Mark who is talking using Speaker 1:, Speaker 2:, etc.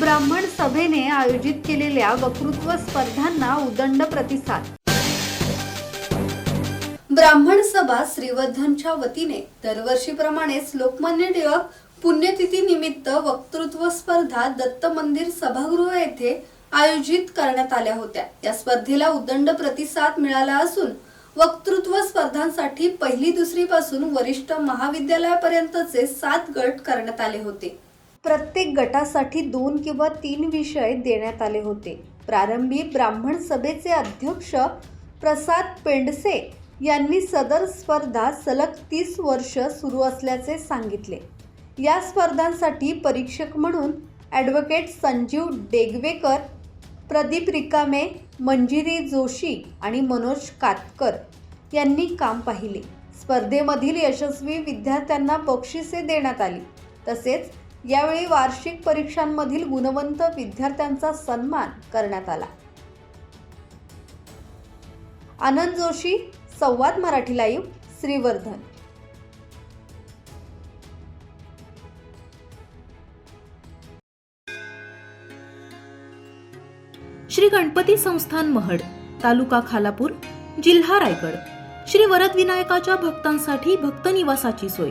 Speaker 1: ब्राह्मण सभेने आयोजित केलेल्या वक्तृत्व स्पर्धांना उदंड प्रतिसाद. ब्राह्मण सभा श्रीवर्धनच्या वतीने दरवर्षीप्रमाणेच लोकमान्य टिळक पुण्यतिथी निमित्त वक्तृत्व स्पर्धा दत्त मंदिर सभागृह येथे आयोजित करण्यात आल्या होत्या. या स्पर्धेला उदंड प्रतिसाद मिळाला असून वक्तृत्व स्पर्धांसाठी पहिली दुसरी पासून वरिष्ठ महाविद्यालयापर्यंतचे सात गट करण्यात आले होते. प्रत्येक गटासाठी दोन किंवा तीन विषय देण्यात आले होते. प्रारंभी ब्राह्मण सभेचे अध्यक्ष प्रसाद पेंडसे यांनी सदर स्पर्धा सलग तीस वर्ष सुरू असल्याचे सांगितले. या स्पर्धांसाठी परीक्षक म्हणून ॲडव्होकेट संजीव डेगवेकर प्रदीप रिकामे मंजिरी जोशी आणि मनोज कातकर यांनी काम पाहिले. स्पर्धेमधील यशस्वी विद्यार्थ्यांना बक्षिसे देण्यात आली. तसेच यावेळी वार्षिक परीक्षांमधील गुणवंत विद्यार्थ्यांचा सन्मान करण्यात आला. आनंद जोशी संवाद मराठी लाईव्ह श्रीवर्धन.
Speaker 2: श्री गणपती संस्थान महड तालुका खालापूर जिल्हा रायगड. श्री वरदविनायकाच्या भक्तांसाठी भक्त निवासाची सोय.